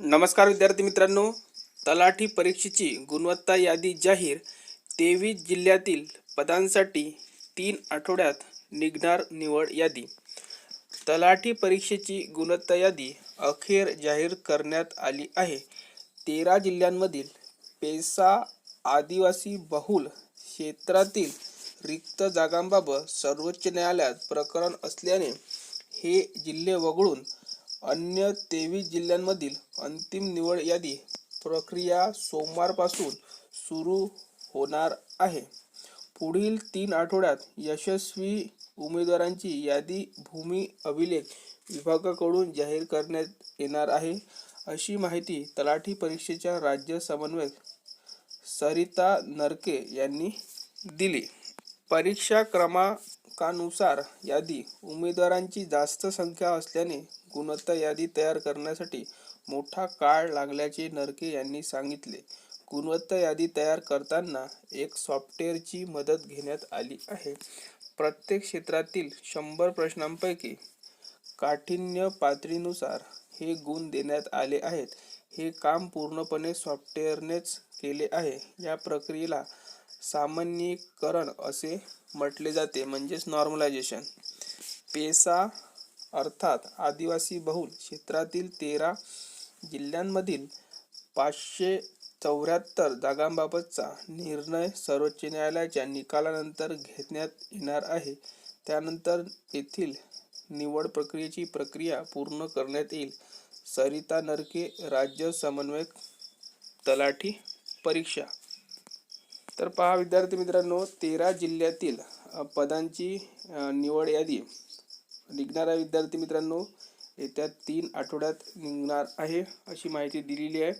नमस्कार विद्यार्थी मित्रांनो. तलाठी परीक्षेची गुणवत्ता यादी जाहीर तेवीस जिल्ह्यातील पदांसाठी तीन आठवड्यात निघणार निवड यादी. तलाठी परीक्षेची गुणवत्ता यादी अखेर जाहीर करण्यात आली आहे. तेरा जिल्ह्यांमधील पेसा आदिवासी बहुल क्षेत्रातील रिक्त जागांबाबत सर्वोच्च न्यायालयात प्रकरण असल्याने हे जिल्हे वगळून अन्य तेवीस जिल्ह्यांमधील अंतिम निवड यादी प्रक्रिया सोमवारपासून सुरू होणार आहे. पुढील तीन आठवड्यात यशस्वी उमेदवारांची यादी भूमी अभिलेख विभागाकडून जाहीर करण्यात येणार आहे. अशी माहिती तलाठी परीक्षेच्या राज्य समन्वयक सरिता नरके यांनी दिली. परीक्षा क्रमांकानुसार यादी. उमेदवारांची जास्त संख्या असल्याने गुणवत्ता यादी तयार करण्यासाठी मोठा काळ लागल्याचे नरके यांनी सांगितले. गुणवत्ता यादी तयार करताना एक सॉफ्टवेअरची मदत घेण्यात आली आहे. प्रत्येक क्षेत्रातील शंभर प्रश्नांपैकी काठिण्य पातळीनुसार हे गुण देण्यात आले आहेत. हे काम पूर्णपणे सॉफ्टवेअरनेच केले आहे. या प्रक्रियेला सामान्यीकरण असे म्हटले जाते म्हणजेच नॉर्मलायझेशन पेसा अर्थात आदिवासी बहुल क्षेत्रातील तेरा जिल्ह्यांमधील पाचशे चौऱ्याहत्तर जागांबाबतचा निर्णय सर्वोच्च न्यायालयाच्या निकालानंतर घेण्यात येणार आहे. त्यानंतर येथील निवड प्रक्रियेची प्रक्रिया पूर्ण करण्यात येईल. सरिता नरके राज्य समन्वयक तलाठी परीक्षा तर पहा विद्यार्थी मित्रांनो तेरा जिल्ह्यातील पदांची निवड यादी निघणाऱ्या विद्यार्थी मित्रांनो येत्या तीन आठवड्यात निघणार आहे अशी माहिती दिलेली आहे.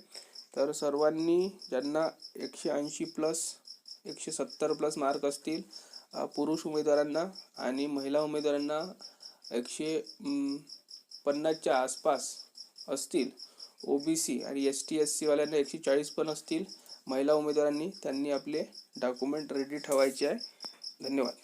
तर सर्वांनी ज्यांना एकशे ऐंशी प्लस एकशे सत्तर प्लस मार्क असतील पुरुष उमेदवारांना आणि महिला उमेदवारांना एकशे पन्नासच्या आसपास असतील ओ बी सी आणि एस टी एस सीवाल्यांना एकशे चाळीस पण असतील. महिला उमेदवारांनी त्यांनी आपले डॉक्युमेंट रेडी ठेवायचे आहे. धन्यवाद.